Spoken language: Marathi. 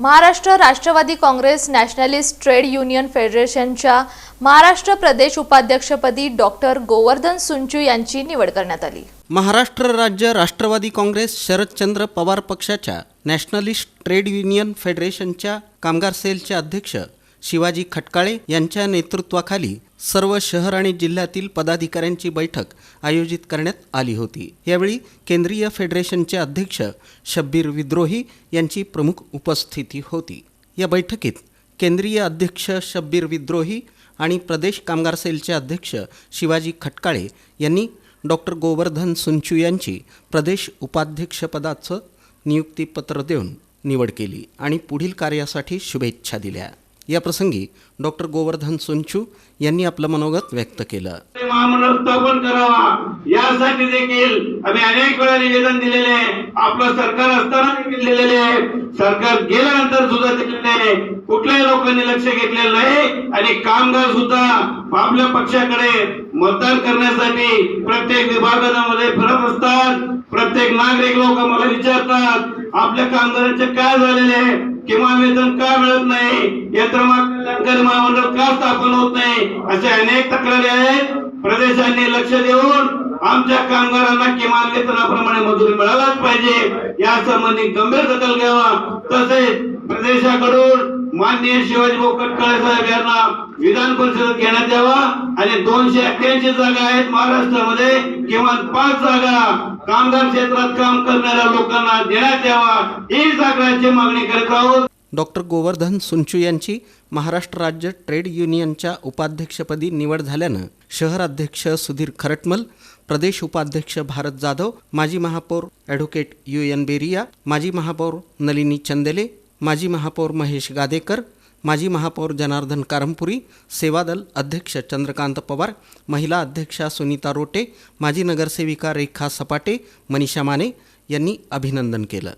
Maharashtra Rashtravadi Congress nationalist trade union फेडरेशनच्या महाराष्ट्र प्रदेश उपाध्यक्षपदी डॉक्टर गोवर्धन सुंचू यांची निवड करण्यात आली. महाराष्ट्र राज्य राष्ट्रवादी काँग्रेस शरदचंद्र पवार पक्षाच्या नॅशनलिस्ट ट्रेड युनियन फेडरेशनच्या कामगार सेलचे अध्यक्ष शिवाजी खटकाळे यांच्या नेतृत्वाखाली सर्व शहर आणि जिल्ह्यातील पदाधिकाऱ्यांची बैठक आयोजित करण्यात आली होती. यावेळी केंद्रीय फेडरेशनचे अध्यक्ष शब्बीर विद्रोही यांची प्रमुख उपस्थिती होती. या बैठकीत केंद्रीय अध्यक्ष शब्बीर विद्रोही आणि प्रदेश कामगार सेलचे अध्यक्ष शिवाजी खटकाळे यांनी डॉक्टर गोवर्धन सुंचू यांची प्रदेश उपाध्यक्षपदाचं नियुक्तीपत्र देऊन निवड केली आणि पुढील कार्यासाठी शुभेच्छा दिल्या. याप्रसंगी डॉक्टर गोवर्धन सुंचू यांनी आपलं मनोगत व्यक्त केलं. महामंडळ करावा. यासाठी देखील आम्ही अनेक वेळा निवेदन दिलेले आहे. आपलं सरकार असताना देखील दिलेले आहे. सरकार गेल्यानंतर सुद्धा दिलेले कुठल्याही लोकांनी लक्ष घेतलेलं नाही आणि कामगार सुद्धा आपल्या पक्षाकडे मतदान करण्यासाठी प्रत्येक विभागामध्ये फिरत असतात. प्रत्येक नागरिक लोक मला विचारतात आपल्या कामगारांचे काय झालेले आहे? किमान वेतन का मिळत नाही? यंत्रमाग महामंडळ का स्थापन होत नाही? अशा अनेक तक्रारी आहेत. प्रदेशांनी लक्ष देऊन आमच्या कामगारांना किमान वेतनाप्रमाणे मजुरी पाहिजे. या संबंधी गंभीर दखल घ्यावा. तसेच प्रदेशाकडून माननीय शिवाजी कटकळे साहेब यांना विधान परिषदेत घेण्यात यावा. आणि दोनशे अठ्ठ्याऐंशी जागा आहेत महाराष्ट्रामध्ये. किमान पाच जागा कामगार क्षेत्रात काम करणाऱ्या लोकांना देण्यात यावा. ही जागांची मागणी करत आहोत. डॉक्टर गोवर्धन सुंचू यांची महाराष्ट्र राज्य ट्रेड युनियनच्या उपाध्यक्षपदी निवड झाल्यानं शहर अध्यक्ष सुधीर खरटमल प्रदेश उपाध्यक्ष भारत जाधव माजी महापौर ॲडव्होकेट यू एन बेरिया माजी महापौर नलिनी चंदेले माजी महापौर महेश गादेकर माजी महापौर जनार्दन कारमपुरी सेवादल अध्यक्ष चंद्रकांत पवार महिला अध्यक्षा सुनीता रोटे माजी नगरसेविका रेखा सपाटे मनीषा माने यांनी अभिनंदन केलं.